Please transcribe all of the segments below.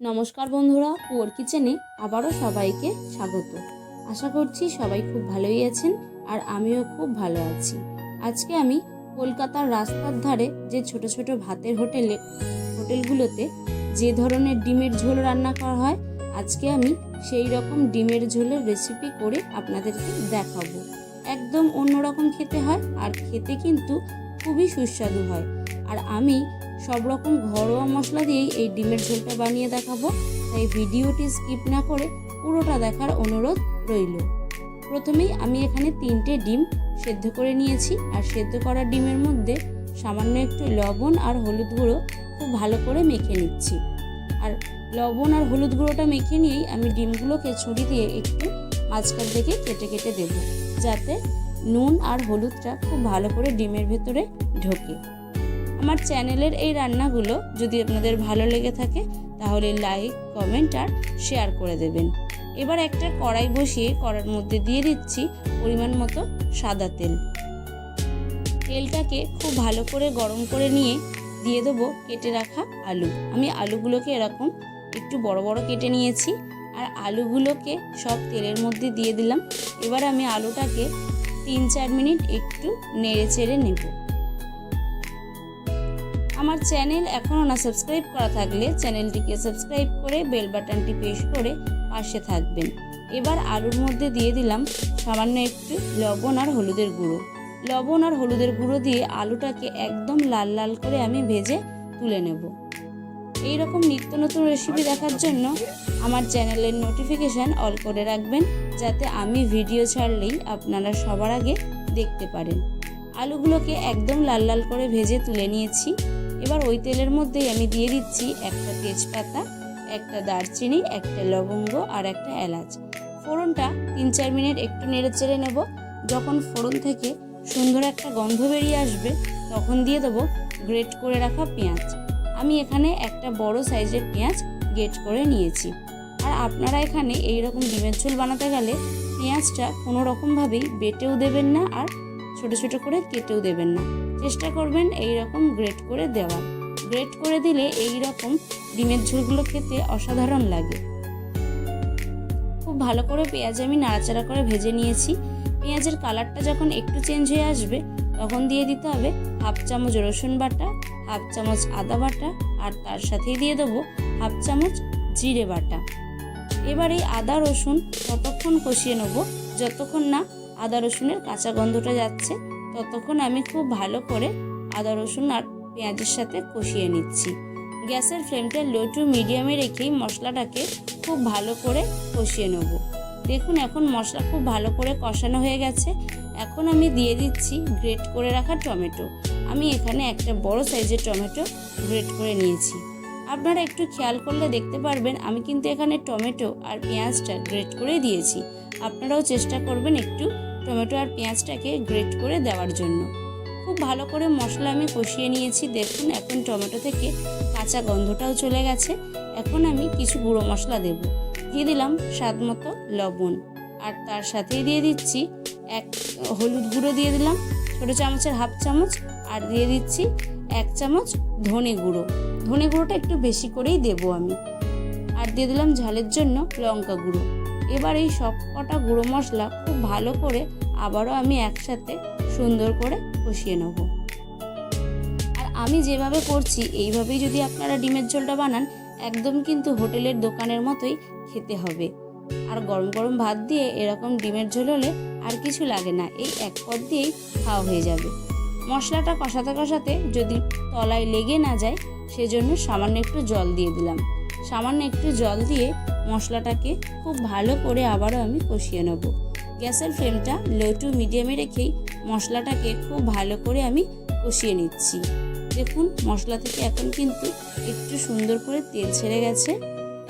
নমস্কার বন্ধুরা, পুয়ার কিচেনে আবারও সবাইকে স্বাগত। আশা করছি সবাই খুব ভালোই আছেন আর আমিও খুব ভালো আছি। আজকে আমি কলকাতার রাস্তার ধারে যে ছোট ছোট ভাতের হোটেলে, হোটেলগুলোতে যে ধরনের ডিমের ঝোল রান্না করা হয়, আজকে আমি সেই রকম ডিমের ঝোলের রেসিপি করে আপনাদেরকে দেখাবো। একদম অন্যরকম খেতে হয় আর খেতে কিন্তু খুবই সুস্বাদু হয়। আর আমি সব রকম ঘরোয়া মশলা দিয়েই এই ডিমের ঝোলটা বানিয়ে দেখাবো। তাই ভিডিওটি স্কিপ না করে পুরোটা দেখার অনুরোধ রইল। প্রথমেই আমি এখানে তিনটে ডিম সেদ্ধ করে নিয়েছি আর সেদ্ধ করা ডিমের মধ্যে সামান্য একটু লবণ আর হলুদ গুঁড়ো খুব ভালো করে মেখে নিচ্ছি। আর লবণ আর হলুদ গুঁড়োটা মেখে নিয়েই আমি ডিমগুলোকে ছুরি দিয়ে একটু মাঝখান থেকে কেটে কেটে দেব, যাতে নুন আর হলুদটা খুব ভালো করে ডিমের ভেতরে ঢোকে। আমার চ্যানেলের এই রান্নাগুলো যদি আপনাদের ভালো লেগে থাকে, তাহলে লাইক, কমেন্ট আর শেয়ার করে দেবেন। এবার একটা কড়াই বসিয়ে কড়ার মধ্যে দিয়ে দিচ্ছি পরিমাণ মতো সাদা তেল। তেলটাকে খুব ভালো করে গরম করে নিয়ে দিয়ে দেবো কেটে রাখা আলু। আমি আলুগুলোকে এরকম একটু বড় বড় কেটে নিয়েছি আর আলুগুলোকে সব তেলের মধ্যে দিয়ে দিলাম। এবার আমি আলুটাকে তিন চার মিনিট একটু নেড়ে চেড়ে নেব। আমার চ্যানেল এখনও না সাবস্ক্রাইব করা থাকলে চ্যানেলটিকে সাবস্ক্রাইব করে বেল বাটনটি প্রেস করে পাশে থাকবেন। এবার আলুর মধ্যে দিয়ে দিলাম সামান্য একটু লবণ আর হলুদের গুঁড়ো। লবণ আর হলুদের গুঁড়ো দিয়ে আলুটাকে একদম লাল লাল করে আমি ভেজে তুলে নেব। এই রকম নিত্য নতুন রেসিপি দেখার জন্য আমার চ্যানেলের নোটিফিকেশান অল করে রাখবেন, যাতে আমি ভিডিও ছাড়লেই আপনারা সবার আগে দেখতে পারেন। আলুগুলোকে একদম লাল লাল করে ভেজে তুলে নিয়েছি। এবার ওই তেলের মধ্যেই আমি দিয়ে দিচ্ছি একটা তেজপাতা, একটা দারচিনি, একটা লবঙ্গ আর একটা এলাচ। ফোড়নটা তিন চার মিনিট একটু নেড়ে চেড়ে নেব। যখন ফোড়ন থেকে সুন্দর একটা গন্ধ বেরিয়ে আসবে, তখন দিয়ে দেবো গ্রেট করে রাখা পেঁয়াজ। আমি এখানে একটা বড় সাইজের পেঁয়াজ গ্রেট করে নিয়েছি। আর আপনারা এখানে এই রকম ডিমের ঝোল বানাতে গেলে পেঁয়াজটা কোনো রকমভাবেই বেটেও দেবেন না আর ছোট ছোট করে কেটেও দেবেন না। চেষ্টা করবেন এই রকম গ্রেট করে দেওয়ার। গ্রেট করে দিলে এই রকম ডিমের ঝোলগুলো খেতে অসাধারণ লাগে। খুব ভালো করে পেঁয়াজ আমি নাড়াচাড়া করে ভেজে নিয়েছি। পেঁয়াজের কালারটা যখন একটু চেঞ্জ হয়ে আসবে, তখন দিয়ে দিতে হবে হাফ চামচ রসুন বাটা, হাফ চামচ আদা বাটা, আর তার সাথেই দিয়ে দেবো হাফ চামচ জিরে বাটা। এবার এই আদা, রসুন ততক্ষণ কষিয়ে নেব, যতক্ষণ না আদা, রসুনের কাঁচা গন্ধটা যাচ্ছে। ততক্ষণ আমি খুব ভালো করে আদা, রসুন আর পেঁয়াজের সাথে কষিয়ে নিচ্ছি। গ্যাসের ফ্লেমটা লো টু মিডিয়ামে রেখেই মশলাটাকে খুব ভালো করে কষিয়ে নেব। দেখুন, এখন মশলা খুব ভালো করে কষানো হয়ে গেছে। এখন আমি দিয়ে দিচ্ছি গ্রেট করে রাখা টমেটো। আমি এখানে একটা বড় সাইজের টমেটো গ্রেট করে নিয়েছি। আপনারা একটু খেয়াল করলে দেখতে পারবেন, আমি কিন্তু এখানে টমেটো আর পেঁয়াজটা গ্রেট করে দিয়েছি। আপনারাও চেষ্টা করবেন একটু টমেটো আর পেঁয়াজটাকে গ্রেট করে দেওয়ার জন্য। খুব ভালো করে মশলা আমি কষিয়ে নিয়েছি, দেখুন এখন টমেটো থেকে কাঁচা গন্ধটাও চলে গেছে। এখন আমি কিছু গুঁড়ো মশলা দেব। দিয়ে দিলাম স্বাদ মতো লবণ। আর তার সাথেই দিয়ে দিচ্ছি এক হলুদ গুঁড়ো দিয়ে দিলাম, ছোটো চামচের হাফ চামচ। আর দিয়ে দিচ্ছি এক চামচ ধনে গুঁড়ো। ধনে গুঁড়োটা একটু বেশি করেই দেবো আমি। আর দিয়ে দিলাম ঝালের জন্য লঙ্কা গুঁড়ো। এবার এই সব কটা গুঁড়ো মশলা খুব ভালো করে আবারও আমি একসাথে সুন্দর করে কষিয়ে নেব। আর আমি যেভাবে করছি, এইভাবেই যদি আপনারা ডিমের ঝোলটা বানান, একদম কিন্তু হোটেলের দোকানের মতোই খেতে হবে। আর গরম গরম ভাত দিয়ে এরকম ডিমের ঝোল হলে আর কিছু লাগে না, এই এক পদ দিয়েই খাওয়া হয়ে যাবে। মশলাটা কষাতে কষাতে যদি তলায় লেগে না যায়, সেজন্য সামান্য একটু জল দিয়ে দিলাম। সামান্য একটু জল দিয়ে মশলাটাকে খুব ভালো করে আবারও আমি কষিয়ে নেব। গ্যাসের ফ্লেমটা লো টু মিডিয়ামে রেখেই মশলাটাকে খুব ভালো করে আমি কষিয়ে নিচ্ছি। দেখুন, মশলা থেকে এখন কিন্তু একটু সুন্দর করে তেল ছেড়ে গেছে।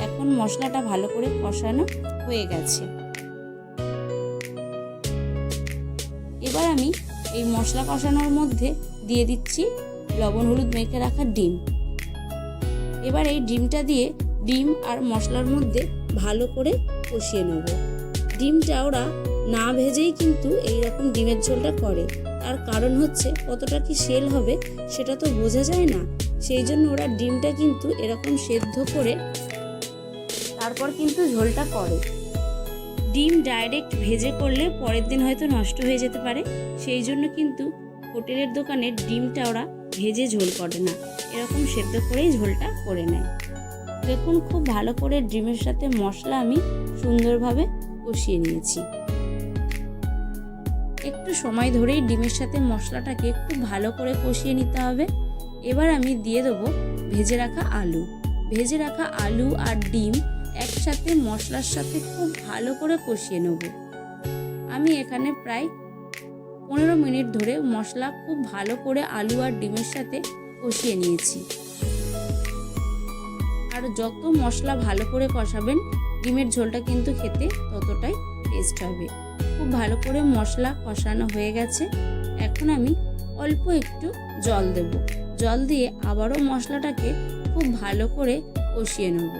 এখন মশলাটা ভালো করে কষানো হয়ে গেছে। এবার আমি এই মশলা কষানোর মধ্যে দিয়ে দিচ্ছি লবণ হলুদ মেখে রাখা ডিম। এবার এই ডিমটা দিয়ে ডিম আর মশলার মধ্যে ভালো করে কষিয়ে নেব। ডিমটা ওরা না ভেজেই কিন্তু এই রকম ডিমের ঝোলটা করে। তার কারণ হচ্ছে কতটা কি সেল হবে সেটা তো বোঝা যায় না। সেই জন্য ওরা ডিমটা কিন্তু এরকম সেদ্ধ করে তারপর কিন্তু ঝোলটা করে। ডিম ডাইরেক্ট ভেজে করলে পরের দিন হয়তো নষ্ট হয়ে যেতে পারে। সেই জন্য কিন্তু হোটেলের দোকানে ডিমটা ওরা ভেজে ঝোল করে না। এরকম সেদ্ধ করেই ঝোলটা করে নেয়। দেখুন, খুব ভালো করে ডিমের সাথে মশলা আমি সুন্দরভাবে কষিয়ে নিয়েছি। একটু সময় ধরেই ডিমের সাথে মশলাটাকে খুব ভালো করে কষিয়ে নিতে হবে। এবার আমি দিয়ে দেবো ভেজে রাখা আলু। ভেজে রাখা আলু আর ডিম একসাথে মশলার সাথে খুব ভালো করে কষিয়ে নেব। আমি এখানে প্রায় পনেরো মিনিট ধরে মশলা খুব ভালো করে আলু আর ডিমের সাথে কষিয়ে নিয়েছি। আর যত মশলা ভালো করে কষাবেন, ডিমের ঝোলটা কিন্তু খেতে ততটাই টেস্ট হবে। খুব ভালো করে মশলা কষানো হয়ে গেছে। এখন আমি অল্প একটু জল দেব। জল দিয়ে আবারও মশলাটাকে খুব ভালো করে কষিয়ে নেব।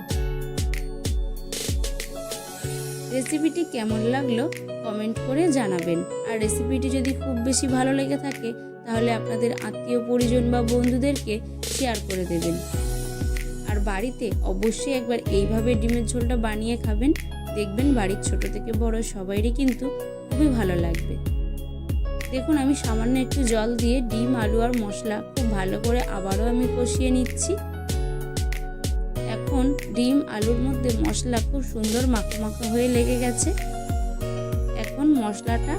রেসিপিটি কেমন লাগল কমেন্ট করে জানাবেন। আর রেসিপিটি যদি খুব বেশি ভালো লেগে থাকে, তাহলে আপনাদের আত্মীয় পরিজন বা বন্ধুদেরকে শেয়ার করে দেবেন। আর বাড়িতে অবশ্যই একবার এইভাবে ডিমের ঝোলটা বানিয়ে খাবেন। দেখবেন বাড়ির ছোট থেকে বড় সবাইরই কিন্তু খুবই ভালো লাগবে। দেখুন, আমি সামান্য একটু জল দিয়ে ডিম, আলু আর মশলা খুব ভালো করে আবারও আমি কষিয়ে নিচ্ছি। এখন ডিম, আলুর মধ্যে মশলা খুব সুন্দর মাখো মাখো হয়ে লেগে গেছে। এখন মশলাটা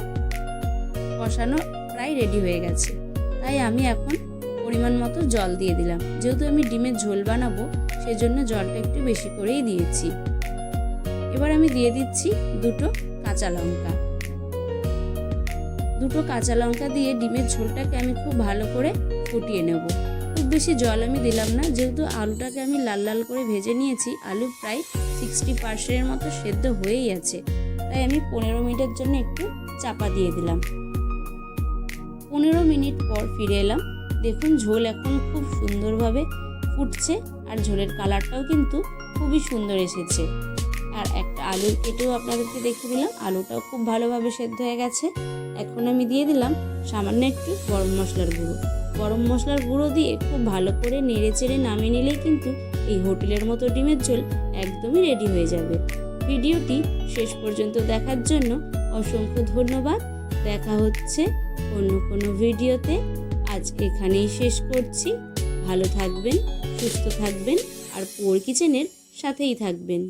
কষানো প্রায় রেডি হয়ে গেছে। তাই আমি এখন পরিমাণ মতো জল দিয়ে দিলাম। যেহেতু আমি ডিমের ঝোল বানাবো সেজন্য জলটা একটু বেশি করেই দিয়েছি। এবার আমি দিয়ে দিচ্ছি দুটো কাঁচা লঙ্কা। দুটো কাঁচা লঙ্কা দিয়ে ডিমের ঝোলটাকে আমি খুব ভালো করে ফুটিয়ে নেব। খুব বেশি জল আমি দিলাম না, যেহেতু আলুটাকে আমি লাল লাল করে ভেজে নিয়েছি, আলু প্রায় সিক্সটি পার্সেন্টের মতো সেদ্ধ হয়েই আছে। তাই আমি পনেরো মিনিটের জন্য একটু চাপা দিয়ে দিলাম। পনেরো মিনিট পর ফিরে এলাম। দেখুন ঝোল এখন খুব সুন্দরভাবে ফুটছে। আর ঝোলের কালারটাও কিন্তু খুবই সুন্দর এসেছে। আর একটা আলু কেটেও আপনাদেরকে দেখে দিলাম, আলুটাও খুব ভালোভাবে সেদ্ধ হয়ে গেছে। এখন আমি দিয়ে দিলাম সামান্য একটু গরম মশলার গুঁড়ো। গরম মশলার গুঁড়ো দিয়ে খুব ভালো করে নেড়ে চেড়ে নামিয়ে নিলেই কিন্তু এই হোটেলের মতো ডিমের ঝোল একদমই রেডি হয়ে যাবে। ভিডিওটি শেষ পর্যন্ত দেখার জন্য অসংখ্য ধন্যবাদ। দেখা হচ্ছে অন্য কোনো ভিডিওতে। আজ এখানেই শেষ করছি। ভালো থাকবেন সুস্থ থাকবেন আর পোর কিচেনের সাথেই থাকবেন।